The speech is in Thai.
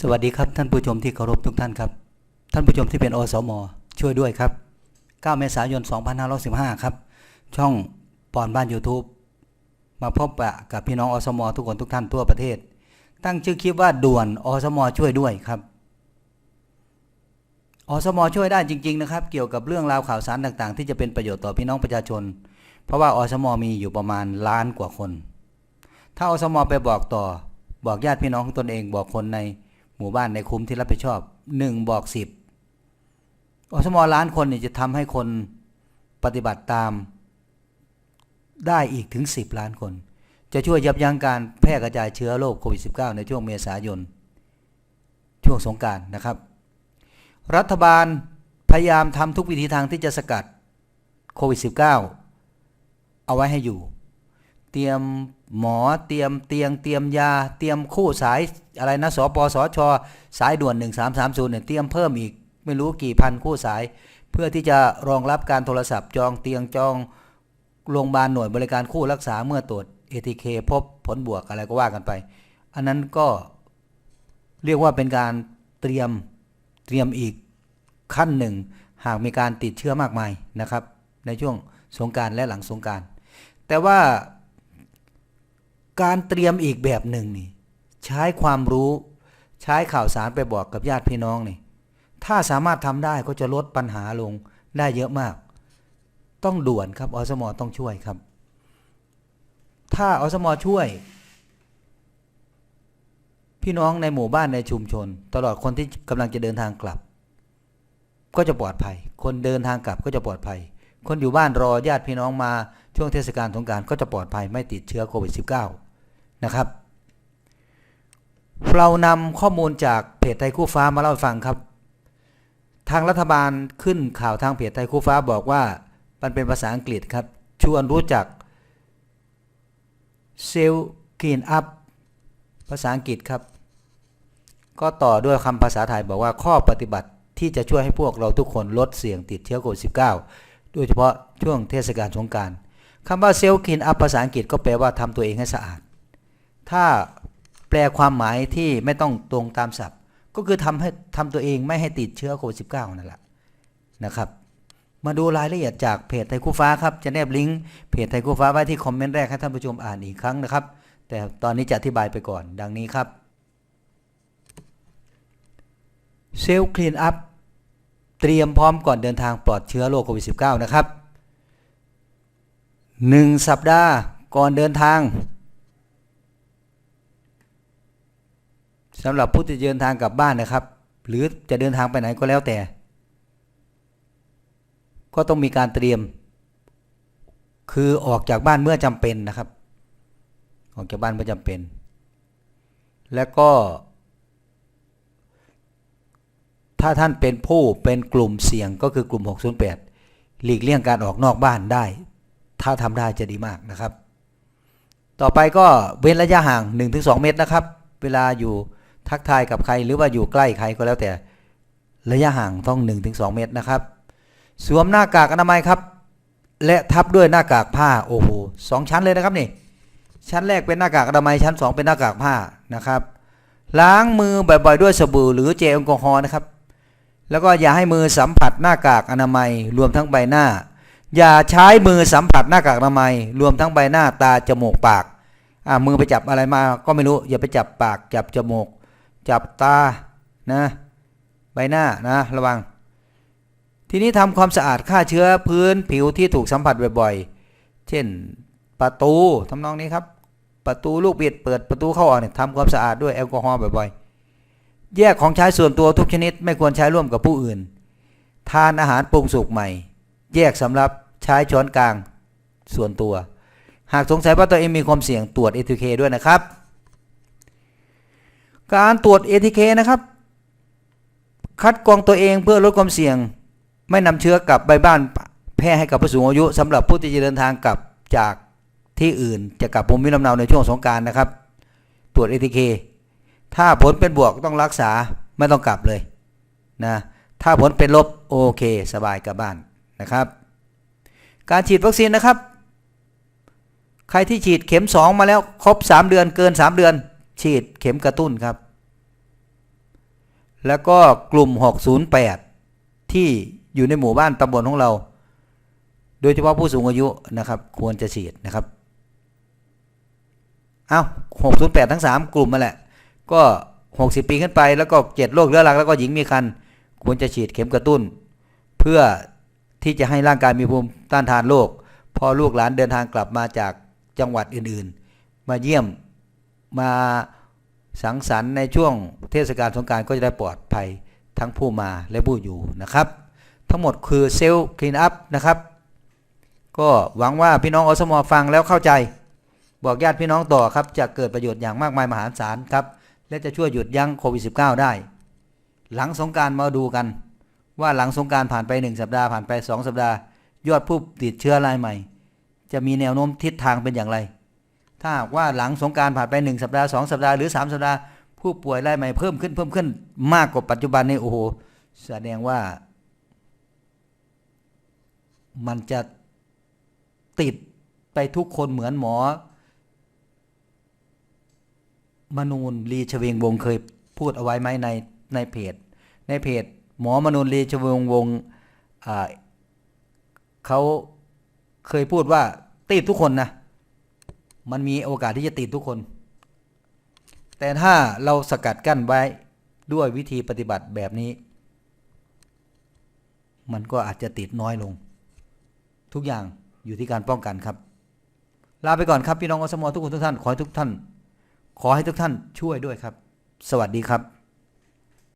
สวัสดีครับท่านผู้ชมที่เคารพทุกท่านครับ ท่านผู้ชมที่เป็นอสม ช่วยด้วยครับ 9 เมษายน 2515 ครับ ช่องปอนบ้าน YouTube มาพบปะกับพี่น้องอสม ทุกคนทุกท่านทั่วประเทศ ตั้งชื่อคลิปว่าด่วนอสม ช่วยด้วยครับอสม ช่วยได้จริง ๆ นะครับ เกี่ยวกับเรื่องราวข่าวสารต่างๆ ที่จะเป็นประโยชน์ต่อพี่น้องประชาชน เพราะว่าอสม มีอยู่ประมาณล้านกว่าคน ถ้าอสม ไปบอกต่อ บอกญาติพี่น้องของตนเองบอกคนใน หมู่บ้านในคุ้มที่รับผิดชอบหนึ่งบอกสิบอสมล้านคนเนี่ยจะทำให้คนปฏิบัติตามได้อีกถึง 10 ล้านคน จะช่วยยับยั้งการแพร่กระจายเชื้อโรคโควิด -19 ในช่วงเมษายน ช่วงสงการนะครับ รัฐบาลพยายามทำทุกวิธีทางที่จะสกัดโควิด -19 เอาไว้ให้อยู่ เตรียมหมอเตรียมเตียงเตรียมยา เตรียมคู่สายอะไรนะสปสช สายด่วน 1330เนี่ยเตรียมเพิ่มอีกไม่รู้กี่พันคู่สาย เพื่อที่จะรองรับการโทรศัพท์จองเตียงจองโรงพยาบาลหน่วยบริการคู่รักษาเมื่อตรวจ ATK พบผลบวกอะไรก็ว่ากันไป อันนั้นก็เรียกว่าเป็นการเตรียมเตรียมอีกขั้นหนึ่ง หากมีการติดเชื้อมากมายนะครับ ในช่วงสงการและหลังสงการ แต่ว่า การเตรียมอีกแบบหนึ่งนี่ใช้ความรู้ใช้ข่าวสารไปบอกกับญาติพี่น้องนี่ถ้าสามารถทำได้ก็จะลดปัญหาลงได้เยอะมาก ต้องด่วนครับอสมต้องช่วยครับ ถ้าอสมช่วย พี่น้องในหมู่บ้านในชุมชน ตลอดคนที่กำลังจะเดินทางกลับ ก็จะปลอดภัย คนเดินทางกลับก็จะปลอดภัย คนอยู่บ้านรอญาติพี่น้องมาช่วงเทศกาลสงการก็จะปลอดภัยไม่ติดเชื้อโควิด -19 นะครับ เรานำข้อมูลจากเพจไทยคู่ฟ้ามาเล่าให้ฟังครับ ทางรัฐบาลขึ้นข่าวทางเพจไทยคู่ฟ้าบอกว่ามันเป็นภาษาอังกฤษครับชวนรู้จักเซลกรีนอัพภาษาอังกฤษครับ ก็ต่อด้วยคำภาษาไทยบอกว่าข้อปฏิบัติที่จะช่วยให้พวกเราทุกคนลดเสี่ยงติดเชื้อโควิด -19 โดยเฉพาะช่วงเทศกาลสงกรารคำว่าเซลล์คลีนอัพภาษาอังกฤษก็แปลว่าทำตัวเองให้สะอาด ถ้าแปลความหมายที่ไม่ต้องตรงตามศัพท์ ก็คือทำให้ทำตัวเองไม่ให้ติดเชื้อโควิด -19 นั่นแหละนะครับมาดูรายละเอียดจากเพจไทยคู่ฟ้าครับ จะแนบลิงก์เพจไทยคู่ฟ้าไว้ที่คอมเมนต์แรกให้ท่านผู้ชมอ่านอีกครั้งนะครับ แต่ตอนนี้จะอธิบายไปก่อนดังนี้ครับเซลล์คลีนอัพเตรียมพร้อมก่อนเดินทางปลอดเชื้อโรคโควิด -19 นะครับหนึ่งสัปดาห์ก่อนเดินทาง สำหรับผู้ที่เดินทางกลับบ้านนะครับ หรือจะเดินทางไปไหนก็แล้วแต่ ก็ต้องมีการเตรียม คือออกจากบ้านเมื่อจำเป็นนะครับ ออกจากบ้านเมื่อจำเป็น แล้วก็ ถ้าท่านเป็นผู้เป็นกลุ่มเสี่ยงก็คือกลุ่ม 608 หลีกเลี่ยงการออกนอกบ้านได้ ถ้าทำได้จะดีมากนะครับ ต่อไปก็เว้นระยะห่าง 1-2 เมตรนะครับเวลาอยู่ ทักทายกับใครหรือว่าอยู่ใกล้ใครก็แล้วแต่ ระยะห่างต้อง 1-2 เมตรนะครับ สวมหน้ากากอนามัยครับ และทับด้วยหน้ากากผ้าโอ้โหสองชั้นเลยนะครับนี่ ชั้นแรกเป็นหน้ากากอนามัยชั้น 2 เป็นหน้ากากผ้านะครับ ล้างมือบ่อยๆด้วยสบู่หรือเจลแอลกอฮอล์นะครับ แล้วก็อย่าให้มือสัมผัสหน้ากากอนามัยรวมทั้งใบหน้า อย่าใช้มือสัมผัสหน้ากากอนามัย รวมทั้งใบหน้าตาจมูกปากอ่ามือไปจับอะไรมาก็ไม่รู้อย่าไปจับปากจับจมูก จับตานะใบหน้านะระวัง ทีนี้ทำความสะอาดฆ่าเชื้อพื้นผิวที่ถูกสัมผัสบ่อยๆ เช่นประตูทำนองนี้ครับ ประตูลูกบิดเปิดประตูเข้าออกเนี่ยทำความสะอาดด้วยแอลกอฮอล์บ่อยๆ แยกของใช้ส่วนตัวทุกชนิดไม่ควรใช้ร่วมกับผู้อื่น ทานอาหารปรุงสุกใหม่ แยกสำหรับใช้ช้อนกลางส่วนตัว หากสงสัยว่าตัวเองมีความเสี่ยงตรวจ ATK ด้วยนะครับ การตรวจ ATK นะครับ คัดกรองตัวเองเพื่อลดความเสี่ยง ไม่นำเชื้อกลับไปบ้านแพร่ให้กับผู้สูงอายุสำหรับผู้ที่จะเดินทางกลับจากที่อื่นจะกลับภูมิลำเนาในช่วงสงการนะครับ ตรวจ ATK ถ้าผลเป็นบวกต้องรักษาไม่ต้องกลับเลยนะถ้าผลเป็นลบโอเค สบายกลับบ้านนะครับ การฉีดวัคซีนนะครับ ใครที่ฉีดเข็ม 2 มาแล้วครบ 3 เดือนเกิน 3 เดือน ฉีดเข็มกระตุ้นครับ แล้วก็กลุ่ม 608 ที่อยู่ในหมู่บ้านตำบลของเรา โดยเฉพาะผู้สูงอายุนะครับ ควรจะฉีดนะครับ เอา608 ทั้ง 3 กลุ่มมาแหละ ก็ 60 ปีขึ้นไป แล้วก็7โรคเรื้อรังแล้วก็หญิงมีคันควรจะฉีดเข็มกระตุ้น เพื่อที่จะให้ร่างกายมีภูมิต้านทานโรคพอลูกหลานเดินทางกลับมาจากจังหวัดอื่นๆ มาเยี่ยม มาสังสรรค์ในช่วงเทศกาลสงการก็จะได้ปลอดภัยทั้งผู้มาและผู้อยู่นะครับ ทั้งหมดคือเซลล์คลีนอัพนะครับ ก็หวังว่าพี่น้องอสมอฟังแล้วเข้าใจ บอกญาติพี่น้องต่อครับจะเกิดประโยชน์อย่างมากมายมหาศาลครับ และจะช่วยหยุดยั้งโควิด -19 ได้ หลังสงการมาดูกัน ว่าหลังสงการผ่านไป 1 สัปดาห์ผ่านไป 2 สัปดาห์ ยอดผู้ติดเชื้อรายใหม่ จะมีแนวโน้มทิศทางเป็นอย่างไร ถ้าหากว่าหลังสงการผ่านไป 1 สัปดาห์2สัปดาห์หรือ 3 สัปดาห์ผู้ป่วยรายใหม่เพิ่มขึ้นเพิ่มขึ้นมากกว่าปัจจุบันนี่โอ้โหแสดงว่า มันจะติดไปทุกคนเหมือนหมอ มนูนลีชเวงวงเคยพูดเอาไว้ไหมในในเพจ ในเพจ หมอมนูนลีชเวงวงเขาเคยพูดว่าติดทุกคนนะ มันมีโอกาสที่จะติดทุกคน แต่ถ้าเราสกัดกั้นไว้ด้วยวิธีปฏิบัติแบบนี้ มันก็อาจจะติดน้อยลง ทุกอย่างอยู่ที่การป้องกันครับ ลาไปก่อนครับพี่น้องอสมอทุกคนทุกท่าน ขอให้ทุกท่าน ขอให้ทุกท่านช่วยด้วยครับ สวัสดีครับ